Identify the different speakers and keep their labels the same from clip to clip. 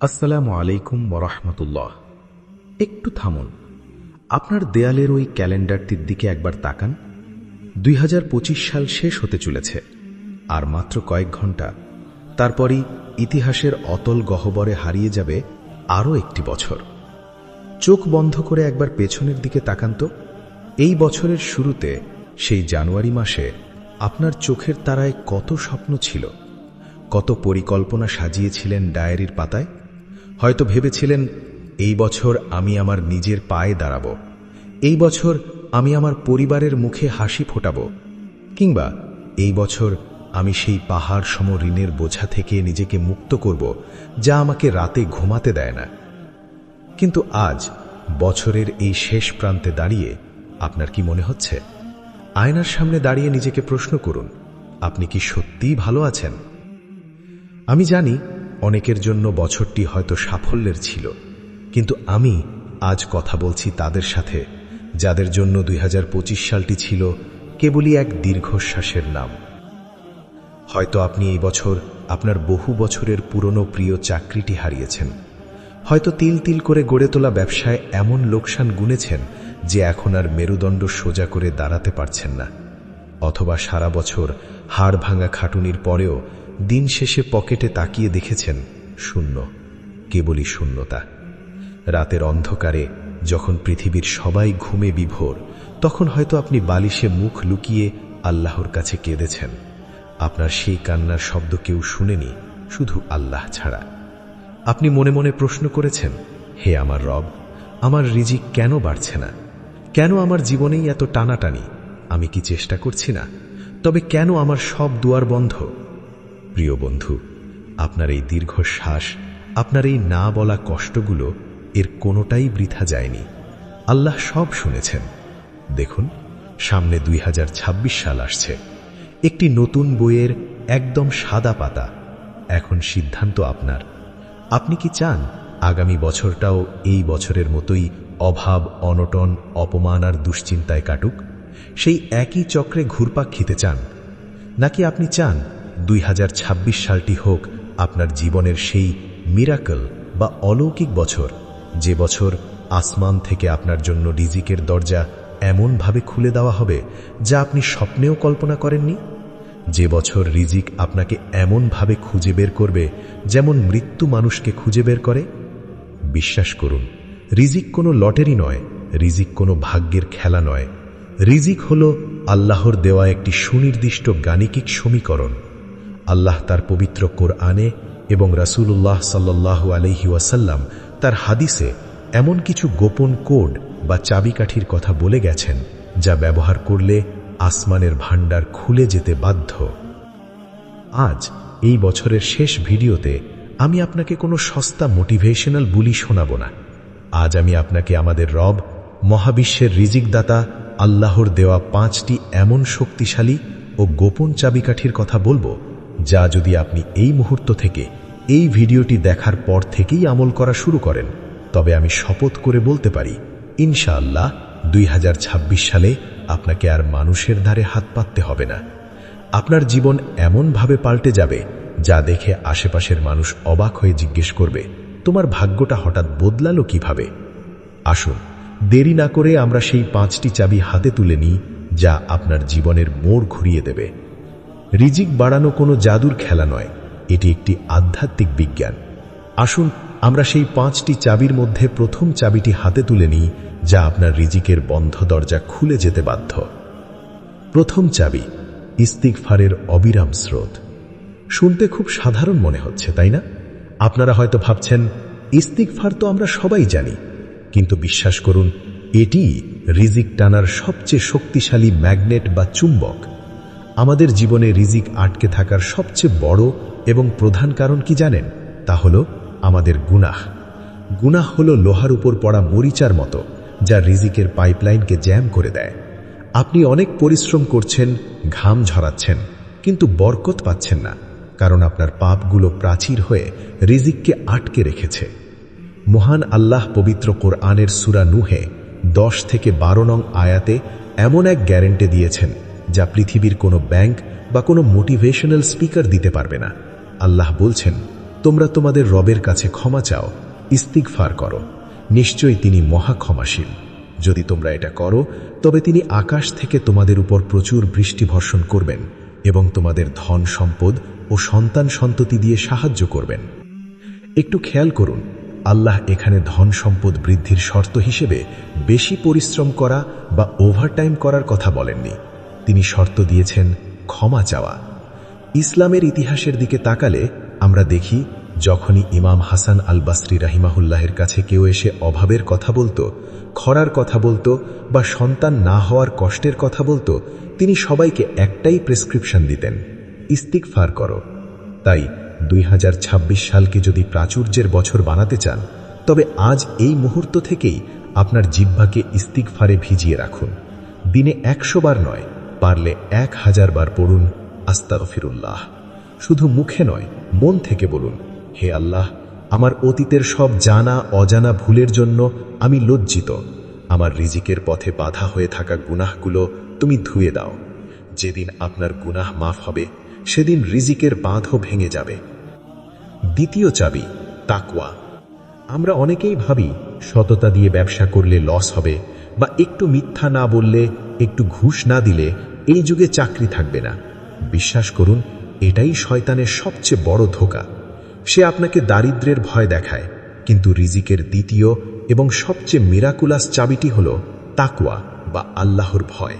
Speaker 1: আসসালামু আলাইকুম ওরহমতুল্লাহ। একটু থামুন। আপনার দেয়ালের ওই ক্যালেন্ডারটির দিকে একবার তাকান। দুই হাজার পঁচিশ সাল শেষ হতে চলেছে, আর মাত্র কয়েক ঘণ্টা। তারপরই ইতিহাসের অতল গহ্বরে হারিয়ে যাবে আরও একটি বছর। চোখ বন্ধ করে একবার পেছনের দিকে তাকান তো। এই বছরের শুরুতে সেই জানুয়ারি মাসে আপনার চোখের তারায় কত স্বপ্ন ছিল? কত পরিকল্পনা সাজিয়েছিলেন ডায়েরির পাতায়? হয়তো ভেবেছিলেন, এই বছর আমি আমার নিজের পায়ে দাঁড়াব। এই বছর আমি আমার পরিবারের মুখে হাসি ফোটাব। কিংবা এই বছর আমি সেই পাহাড় সম ঋণের বোঝা থেকে নিজেকে মুক্ত করব, যা আমাকে রাতে ঘুমাতে দেয় না। কিন্তু আজ, বছরের এই শেষ প্রান্তে দাঁড়িয়ে আপনার কি মনে হচ্ছে? আয়নার সামনে দাঁড়িয়ে নিজেকে প্রশ্ন করুন, আপনি কি সত্যিই ভালো আছেন? আমি জানি অনেকের জন্য বছরটি হয়তো সাফল্যের ছিল। কিন্তু আমি আজ কথা বলছি তাদের সাথে, যাদের জন্য দুই হাজার পঁচিশ সালটি ছিল কেবলই এক দীর্ঘশ্বাসের নাম। হয়তো আপনি এই বছর আপনার বহু বছরের পুরনো প্রিয় চাকরিটি হারিয়েছেন। হয়তো তিল তিল করে গড়ে তোলা ব্যবসায় এমন লোকসান গুনেছেন যে এখন আর মেরুদণ্ড সোজা করে দাঁড়াতে পারছেন না। অথবা সারা বছর হাড় ভাঙা খাটুনির পরেও দিন শেষে পকেটে তাকিয়ে দেখেছেন শূন্য, কেবলই শূন্যতা। রাতের অন্ধকারে যখন পৃথিবীর সবাই ঘুমে বিভোর, তখন হয়তো আপনি বালিশে মুখ লুকিয়ে আল্লাহর কাছে কেঁদেছেন। আপনার সেই কান্নার শব্দ কেউ শুনেনি, শুধু আল্লাহ ছাড়া। আপনি মনে মনে প্রশ্ন করেছেন, হে আমার রব, আমার রিজিক কেন বাড়ছে না? কেন আমার জীবনেই এত টানাটানি? আমি কি চেষ্টা করছি না? তবে কেন আমার সব দুয়ার বন্ধ? প্রিয় বন্ধু, আপনার এই দীর্ঘশ্বাস আপনার এই না বলা কষ্টগুলো এর কোনোটাই বৃথা যায়নি। আল্লাহ সব শুনেছেন। দেখুন, সামনে দুই হাজার ছাব্বিশ সাল আসছে। একটি নতুন বইয়ের একদম সাদা পাতা। এখন সিদ্ধান্ত আপনার। আপনি কি চান আগামী বছরটাও এই বছরের মতোই অভাব, অনটন, অপমান আর দুশ্চিন্তায় কাটুক? সেই একই চক্রে ঘুরপাক খেতে চান? নাকি আপনি চান দুই হাজার ছাব্বিশ সালটি হোক আপনার জীবনের সেই মিরাকল বা অলৌকিক বছর। যে বছর আসমান থেকে আপনার জন্য রিজিকের দরজা এমনভাবে খুলে দেওয়া হবে যা আপনি স্বপ্নেও কল্পনা করেননি? যে বছর রিজিক আপনাকে এমনভাবে খুঁজে বের করবে যেমন মৃত্যু মানুষকে খুঁজে বের করে? বিশ্বাস করুন, রিজিক কোনো লটারি নয়, রিজিক কোনো ভাগ্যের খেলা নয়। রিজিক হল আল্লাহর দেওয়া একটি সুনির্দিষ্ট গাণিকিক সমীকরণ। আল্লাহ তার পবিত্র কোরআনে এবং রাসূলুল্লাহ সাল্লাহ আলহি ওয়াসাল্লাম তার হাদিসে এমন কিছু গোপন কোড বা চাবিকাঠির কথা বলে গেছেন, যা ব্যবহার করলে আসমানের ভাণ্ডার খুলে যেতে বাধ্য। আজ এই বছরের শেষ ভিডিওতে আমি আপনাকে কোনো সস্তা মোটিভেশনাল বুলি শোনাব না। আজ আমি আপনাকে আমাদের রব, মহাবিশ্বের রিজিকদাতা, আল্লাহর দেওয়া পাঁচটি এমন শক্তিশালী ও গোপন চাবিকাঠির কথা বলব যা যদি আপনি এই মুহূর্ত থেকে এই ভিডিওটি দেখার পর থেকেই আমল করা শুরু করেন, তবে আমি শপথ করে বলতে পারি, ইনশাআল্লাহ দুই হাজার ছাব্বিশ সালে আপনাকে আর মানুষের ধারে হাত পাততে হবে না। আপনার জীবন এমনভাবে পাল্টে যাবে, যা দেখে আশেপাশের মানুষ অবাক হয়ে জিজ্ঞেস করবে, তোমার ভাগ্যটা হঠাৎ বদলালো কীভাবে? আসুন, দেরি না করে আমরা সেই পাঁচটি চাবি হাতে তুলে নিই, যা আপনার জীবনের মোড় ঘুরিয়ে দেবে। রিজিক বাড়ানো কোনো জাদুর খেলা নয়, এটি একটি আধ্যাত্মিক বিজ্ঞান। আসুন, আমরা সেই পাঁচটি চাবির মধ্যে প্রথম চাবিটি হাতে তুলে নিই, যা আপনার রিজিকের বন্ধ দরজা খুলে যেতে বাধ্য। প্রথম চাবি ইস্তিকফারের অবিরাম স্রোত। শুনতে খুব সাধারণ মনে হচ্ছে, তাই না? আপনারা হয়তো ভাবছেন ইস্তিকফার তো আমরা সবাই জানি। কিন্তু বিশ্বাস করুন এটি রিজিক টানার সবচেয়ে শক্তিশালী ম্যাগনেট বা চুম্বক। আমাদের জীবনে রিজিক আটকে থাকার সবচেয়ে বড় এবং প্রধান কারণ কি জানেন? তা হল আমাদের গুনাহ। গুনাহ হল লোহার উপর পড়া মরিচার মতো, যা রিজিকের পাইপলাইনকে জ্যাম করে দেয়। আপনি অনেক পরিশ্রম করছেন, ঘাম ঝরাচ্ছেন, কিন্তু বরকত পাচ্ছেন না, কারণ আপনার পাপগুলো প্রাচীর হয়ে রিজিককে আটকে রেখেছে। মহান আল্লাহ পবিত্র কোরআনের সুরা নুহে দশ থেকে বারো নং আয়াতে এমন এক গ্যারেন্টি দিয়েছেন যা পৃথিবীর কোনো ব্যাংক বা কোনো মোটিভেশনাল স্পিকার দিতে পারবে না। আল্লাহ বলছেন, তোমরা তোমাদের রবের কাছে ক্ষমা চাও, ইস্তিগফার করো। নিশ্চয়ই তিনি মহা ক্ষমাশীল। যদি তোমরা এটা করো, তবে তিনি আকাশ থেকে তোমাদের উপর প্রচুর বৃষ্টি বর্ষণ করবেন এবং তোমাদের ধন সম্পদ ও সন্তান সন্ততি দিয়ে সাহায্য করবেন। একটু খেয়াল করুন, আল্লাহ এখানে ধন সম্পদ বৃদ্ধির শর্ত হিসেবে বেশি পরিশ্রম করা বা ওভারটাইম করার কথা বলেননি। তিনি শর্ত দিয়েছেন ক্ষমা চাওয়া। ইসলামের ইতিহাসের দিকে তাকালে আমরা দেখি, যখনই ইমাম হাসান আল বাসরি রাহিমাহুল্লাহের কাছে কেউ এসে অভাবের কথা বলতো, খরার কথা বলতো বা সন্তান না হওয়ার কষ্টের কথা বলতো, তিনি সবাইকে একটাই প্রেসক্রিপশন দিতেন ইস্তিকফার করো। তাই দুই হাজার ছাব্বিশ সালকে যদি প্রাচুর্যের বছর বানাতে চান, তবে আজ এই মুহূর্ত থেকেই আপনার জিহ্বাকে ইস্তিকফারে ভিজিয়ে রাখুন। দিনে একশো বার নয় পারলে এক হাজার বার পড়ুন আস্তাগফিরুল্লাহ। শুধু মুখে নয়, মন থেকে বলুন, হে আল্লাহ, আমার অতীতের সব জানা অজানা ভুলের জন্য আমি লজ্জিত। আমার রিজিকের পথে বাধা হয়ে থাকা গুনাহগুলো তুমি ধুয়ে দাও। যেদিন আপনার গুনাহ মাফ হবে, সেদিন রিজিকের বাঁধও ভেঙে যাবে। দ্বিতীয় চাবি, তাকওয়া। আমরা অনেকেই ভাবি, সততা দিয়ে ব্যবসা করলে লস হবে বা একটু মিথ্যা না বললে, একটু ঘুষ না দিলে এই যুগে চাকরি থাকবে না। বিশ্বাস করুন, এটাই শয়তানের সবচেয়ে বড় ধোকা। সে আপনাকে দারিদ্রের ভয় দেখায়, কিন্তু রিজিকের দ্বিতীয় এবং সবচেয়ে মিরাকুলাস চাবিটি হল তাকুয়া বা আল্লাহর ভয়।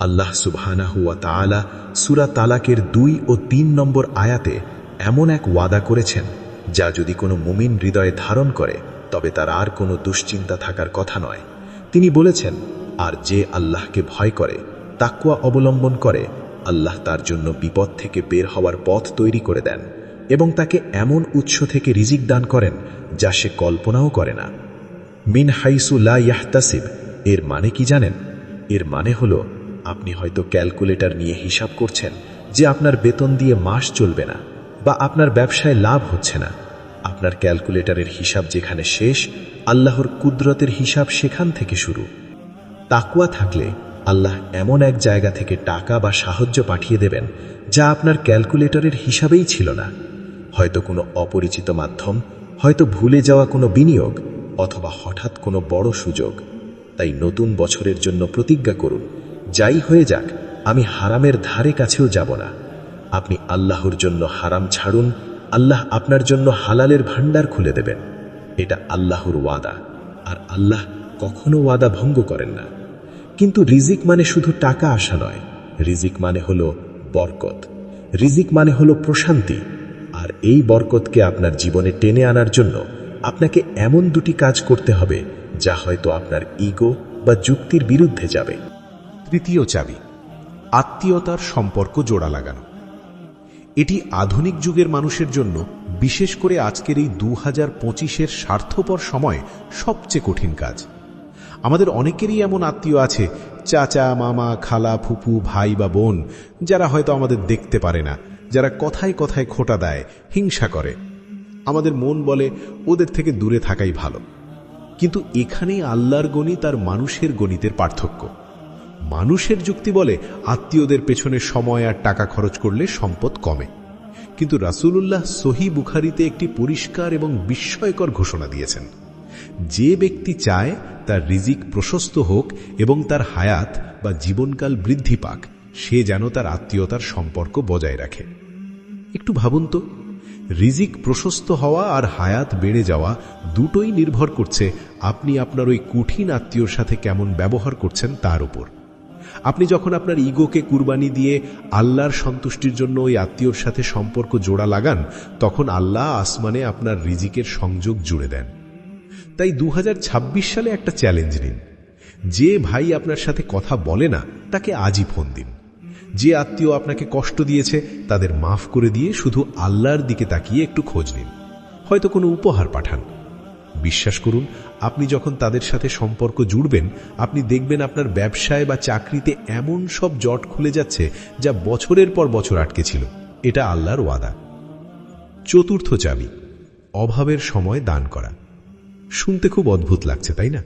Speaker 1: আল্লাহ সুবহানাহু ওয়া তাআলা সূরা তালাকের দুই ও তিন নম্বর আয়াতে এমন এক ওয়াদা করেছেন, যা যদি কোনো মুমিন হৃদয়ে ধারণ করে, তবে তার আর কোনো দুশ্চিন্তা থাকার কথা নয়। তিনি বলেছেন, আর যে আল্লাহকে ভয় করে তাকুয়া অবলম্বন করে, আল্লাহ তার জন্য বিপদ থেকে বের হওয়ার পথ তৈরি করে দেন এবং তাকে এমন উৎস থেকে রিজিক দান করেন যা সে কল্পনাও করে না। মিন হাইসু লা ইয়াহতাসিব, এর মানে কি জানেন? এর মানে হলো, আপনি হয়তো ক্যালকুলেটর নিয়ে হিসাব করছেন যে আপনার বেতন দিয়ে মাস চলবে না বা আপনার ব্যবসায় লাভ হচ্ছে না। আপনার ক্যালকুলেটরের হিসাব যেখানে শেষ, আল্লাহর কুদরতের হিসাব সেখান থেকে শুরু। তাকুয়া থাকলে আল্লাহ এমন এক জায়গা থেকে টাকা বা সাহায্য পাঠিয়ে দেবেন যা আপনার ক্যালকুলেটরের হিসাবেই ছিল না। হয়তো কোনো অপরিচিত মাধ্যম, হয়তো ভুলে যাওয়া কোনো বিনিয়োগ, অথবা হঠাৎ কোনো বড় সুযোগ। তাই নতুন বছরের জন্য প্রতিজ্ঞা করুন, যাই হয়ে যাক, আমি হারামের ধারে কাছেও যাব না। আপনি আল্লাহর জন্য হারাম ছাড়ুন, আল্লাহ আপনার জন্য হালালের ভাণ্ডার খুলে দেবেন। এটা আল্লাহর ওয়াদা, আর আল্লাহ কখনো ওয়াদা ভঙ্গ করেন না। কিন্তু রিজিক মানে শুধু টাকা আসা নয়। রিজিক মানে হলো বরকত। রিজিক মানে হলো প্রশান্তি। আর এই বরকতকে আপনার জীবনে টেনে আনার জন্য আপনাকে এমন দুটি কাজ করতে হবে যা হয়তো আপনার ইগো বা যুক্তির বিরুদ্ধে যাবে।
Speaker 2: তৃতীয় চাবি, আত্মীয়তার সম্পর্ক জোড়া লাগানো। এটি আধুনিক যুগের মানুষের জন্য বিশেষ করে আজকের এই দু হাজার পঁচিশের স্বার্থপর সময় সবচেয়ে কঠিন কাজ। আমাদের অনেকেরই এমন আত্মীয় আছে, চাচা, মামা, খালা, ফুপু, ভাই বা বোন, যারা হয়তো আমাদের দেখতে পারে না, যারা কথায় কথায় খোটা দেয়, হিংসা করে। আমাদের মন বলে, ওদের থেকে দূরে থাকাই ভালো। কিন্তু এখানেই আল্লাহর গণিত আর মানুষের গণিতের পার্থক্য। মানুষের যুক্তি বলে, আত্মীয়দের পেছনে সময় আর টাকা খরচ করলে সম্পদ কমে। কিন্তু রাসূলুল্লাহ সহি বুখারিতে একটি পরিষ্কার এবং বিস্ময়কর ঘোষণা দিয়েছেন। যে ব্যক্তি চায় তার রিজিক প্রশস্ত হোক এবং তার হায়াত বা জীবনকাল বৃদ্ধি পাক, সে যেন তার আত্মীয়তার সম্পর্ক বজায় রাখে। একটু ভাবুন তো, রিজিক প্রশস্ত হওয়া আর হায়াত বেড়ে যাওয়া দুটোই নির্ভর করছে আপনি আপনার ওই কঠিন আত্মীয়র সাথে কেমন ব্যবহার করছেন তার উপর। আপনি যখন আপনার ইগোকে কুরবানি দিয়ে আল্লাহর সন্তুষ্টির জন্য ওই আত্মীয়র সাথে সম্পর্ক জোড়া লাগান, তখন আল্লাহ আসমানে আপনার রিজিকের সংযোগ জুড়ে দেন। তাই দু হাজার ছাব্বিশ সালে একটা চ্যালেঞ্জ নিন। যে ভাই আপনার সাথে কথা বলে না, তাকে আজই ফোন দিন। যে আত্মীয় আপনাকে কষ্ট দিয়েছে, তাদের মাফ করে দিয়ে শুধু আল্লাহর দিকে তাকিয়ে একটু খোঁজ নিন। হয়তো কোনো উপহার পাঠান। বিশ্বাস করুন, আপনি যখন তাদের সাথে সম্পর্ক জুড়বেন, আপনি দেখবেন আপনার ব্যবসায় বা চাকরিতে এমন সব জট খুলে যাচ্ছে যা বছরের পর বছর আটকে ছিল। এটা আল্লাহর ওয়াদা। চতুর্থ চাবি, অভাবের সময় দান করা। শুনতে খুব অদ্ভুত লাগছে, তাই না?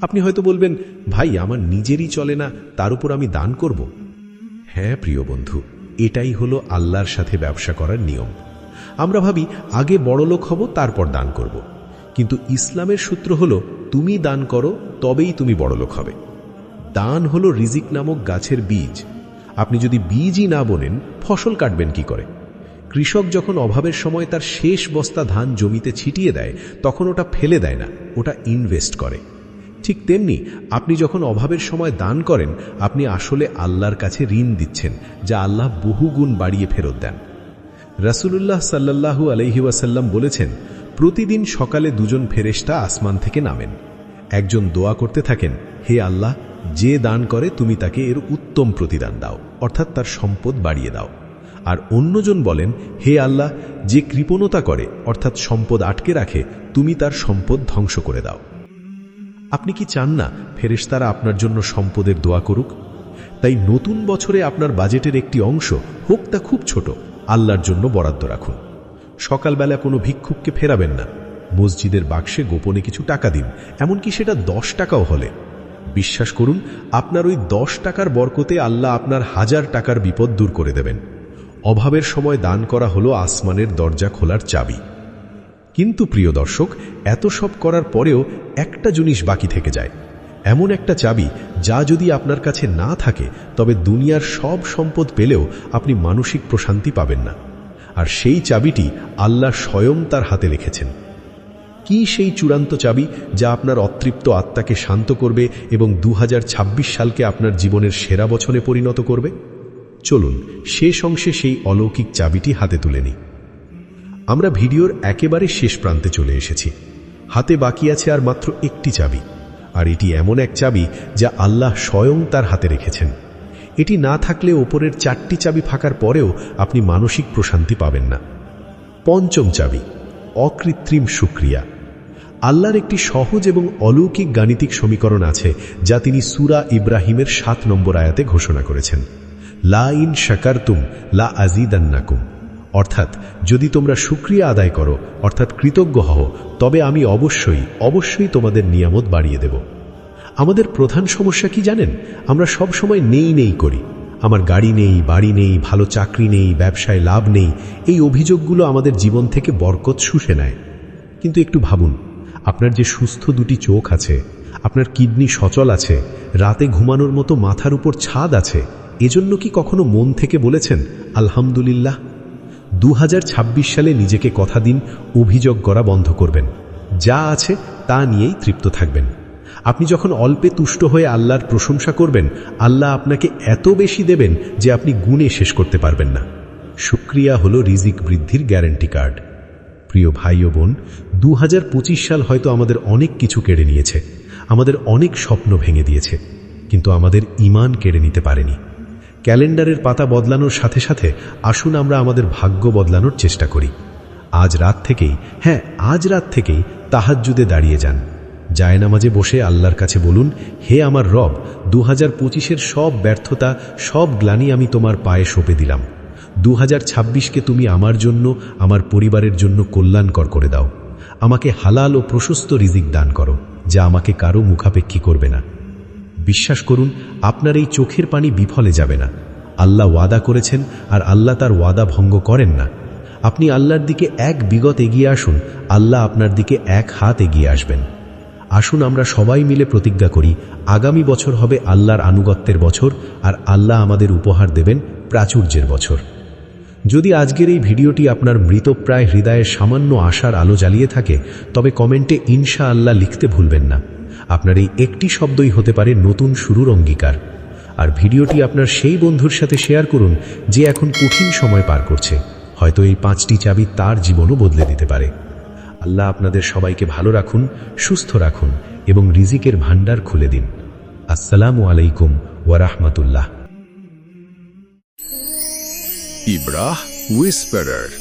Speaker 2: আপনি হয়তো বলবেন, ভাই, আমার নিজেরই চলে না, তার উপর আমি দান করব? হ্যাঁ প্রিয় বন্ধু, এটাই হলো আল্লাহর সাথে ব্যবসা করার নিয়ম।
Speaker 1: আমরা ভাবি, আগে বড়লোক হব, তারপর দান করব। কিন্তু ইসলামের সূত্র হলো, তুমি দান করো, তবেই তুমি বড়লোক হবে। দান হলো রিজিক নামক গাছের বীজ। আপনি যদি বীজই না বোনেন, ফসল কাটবেন কি করে? কৃষক যখন অভাবের সময় তার শেষ বস্তা ধান জমিতে ছিটিয়ে দেয়, তখন ওটা ফেলে দেয় না, ওটা ইনভেস্ট করে। ঠিক তেমনি আপনি যখন অভাবের সময় দান করেন, আপনি আসলে আল্লাহর কাছে ঋণ দিচ্ছেন, যা আল্লাহ বহুগুণ বাড়িয়ে ফেরত দেন। রাসূলুল্লাহ সাল্লাল্লাহু আলহি ওয়াসাল্লাম বলেছেন, প্রতিদিন সকালে দুজন ফেরেশতা আসমান থেকে নামেন। একজন দোয়া করতে থাকেন, হে আল্লাহ, যে দান করে তুমি তাকে এর উত্তম প্রতিদান দাও, অর্থাৎ তার সম্পদ বাড়িয়ে দাও। আর অন্যজন বলেন, হে আল্লাহ, যে কৃপণতা করে, অর্থাৎ সম্পদ আটকে রাখে, তুমি তার সম্পদ ধ্বংস করে দাও। আপনি কি চান না ফেরেশতারা আপনার জন্য সম্পদের দোয়া করুক? তাই নতুন বছরে আপনার বাজেটের একটি অংশ হোক তা খুব ছোট, আল্লাহর জন্য বরাদ্দ রাখুন। সকালবেলা কোনো ভিক্ষুককে ফেরাবেন না। মসজিদের বাক্সে গোপনে কিছু টাকা দিন, এমনকি সেটা দশ টাকাও হলে। বিশ্বাস করুন, আপনার ওই দশ টাকার বরকতে আল্লাহ আপনার হাজার টাকার বিপদ দূর করে দেবেন। অভাবের সময় দান করা হলো আসমানের দরজা খোলার চাবি। কিন্তু প্রিয় দর্শক, এত সব করার পরেও একটা জিনিস বাকি থেকে যায়। এমন একটা চাবি যা যদি আপনার কাছে না থাকে, তবে দুনিয়ার সব সম্পদ পেলেও আপনি মানসিক প্রশান্তি পাবেন না। আর সেই চাবিটি আল্লাহ স্বয়ং তার হাতে লিখেছেন। কি সেই চূড়ান্ত চাবি যা আপনার অতৃপ্ত আত্মাকে শান্ত করবে এবং দু হাজার ছাব্বিশ সালকে আপনার জীবনের সেরা বছরে পরিণত করবে? চলুন শেষ অংশে সেই অলৌকিক চাবিটি হাতে তুলে নিই। আমরা ভিডিওর একেবারে শেষ প্রান্তে চলে এসেছি। হাতে বাকি আছে আর মাত্র একটি চাবি, আর এটি এমন এক চাবি যা আল্লাহ স্বয়ং তার হাতে রেখেছেন। এটি না থাকলে ওপরের চারটি চাবি ফাঁকার পরেও আপনি মানসিক প্রশান্তি পাবেন না। পঞ্চম চাবি, অকৃত্রিম সুক্রিয়া। আল্লাহর একটি সহজ এবং অলৌকিক গাণিতিক সমীকরণ আছে যা তিনি সুরা ইব্রাহিমের সাত নম্বর আয়াতে ঘোষণা করেছেন। লা ইন শাকারতুম লা আজিদান্নাকুম অর্থাৎ, যদি তোমরা সুক্রিয়া আদায় করো, অর্থাৎ কৃতজ্ঞ হও, তবে আমি অবশ্যই অবশ্যই তোমাদের নিয়ামত বাড়িয়ে দেব। আমাদের প্রধান সমস্যা কি জানেন? আমরা সব সময় নেই নেই করি। আমার গাড়ি নেই, বাড়ি নেই, ভালো চাকরি নেই, ব্যবসায় লাভ নেই, এই অভিযোগগুলো আমাদের জীবন থেকে বরকত শুষে নেয়। কিন্তু একটু ভাবুন, আপনার যে সুস্থ দুটি চোখ আছে, আপনার কিডনি সচল আছে, রাতে ঘুমানোর মতো মাথার উপর ছাদ আছে এজন্য কি কখনো মন থেকে বলেছেন, আলহামদুলিল্লাহ দু হাজার ছাব্বিশ সালে নিজেকে কথা দিন, অভিযোগ করা বন্ধ করবেন। যা আছে তা নিয়েই তৃপ্ত থাকবেন। আপনি যখন অল্পে তুষ্ট হয়ে আল্লাহর প্রশংসা করবেন, আল্লাহ আপনাকে এত বেশি দেবেন যে আপনি গুণে শেষ করতে পারবেন না। সুক্রিয়া হল রিজিক বৃদ্ধির গ্যারেন্টি কার্ড। প্রিয় ভাই ও বোন দু হাজার পঁচিশ সাল হয়তো আমাদের অনেক কিছু কেড়ে নিয়েছে, আমাদের অনেক স্বপ্ন ভেঙে দিয়েছে, কিন্তু আমাদের ইমান কেড়ে নিতে পারেনি। ক্যালেন্ডারের পাতা বদলানোর সাথে সাথে আসুন আমরা আমাদের ভাগ্য বদলানোর চেষ্টা করি। আজ রাত থেকেই হ্যাঁ আজ রাত থেকেই তাহাজ্জুদে দাঁড়িয়ে যান। জায়নামাজে বসে আল্লাহর কাছে বলুন, হে আমার রব দু হাজার পঁচিশের সব ব্যর্থতা, সব গ্লানি আমি তোমার পায়ে সঁপে দিলাম। দু হাজার ছাব্বিশকে তুমি আমার জন্য, আমার পরিবারের জন্য কল্যাণকর করে দাও। আমাকে হালাল ও প্রশস্ত রিজিক দান করো, যা আমাকে কারও মুখাপেক্ষী করবে না। বিশ্বাস করুন, আপনার এই চোখের পানি বিফলে যাবে না। আল্লাহ ওয়াদা করেছেন আর আল্লাহ তার ওয়াদা ভঙ্গ করেন না। আপনি আল্লাহর দিকে এক বিগত এগিয়ে আসুন, আল্লাহ আপনার দিকে এক হাত এগিয়ে আসবেন। আসুন আমরা সবাই মিলে প্রতিজ্ঞা করি, আগামী বছর হবে আল্লাহর আনুগত্যের বছর আর আল্লাহ আমাদের উপহার দেবেন প্রাচুর্যের বছর। যদি আজকের এই ভিডিওটি আপনার মৃতপ্রায় হৃদয়ের সামান্য আশার আলো জ্বালিয়ে থাকে, তবে কমেন্টে ইনশা আল্লাহ লিখতে ভুলবেন না। আপনার এই একটি শব্দই হতে পারে নতুন শুরুর অঙ্গীকার। আর ভিডিওটি আপনার সেই বন্ধুর সাথে শেয়ার করুন, যে এখন কঠিন সময় পার করছে। হয়তো এই পাঁচটি চাবি তার জীবনও বদলে দিতে পারে। আল্লাহ আপনাদের সবাইকে ভালো রাখুন, সুস্থ রাখুন এবং রিজিকের ভাণ্ডার খুলে দিন। আসসালামু আলাইকুম ওয়ারাহমাতুল্লাহ
Speaker 3: Ibrah Whisperer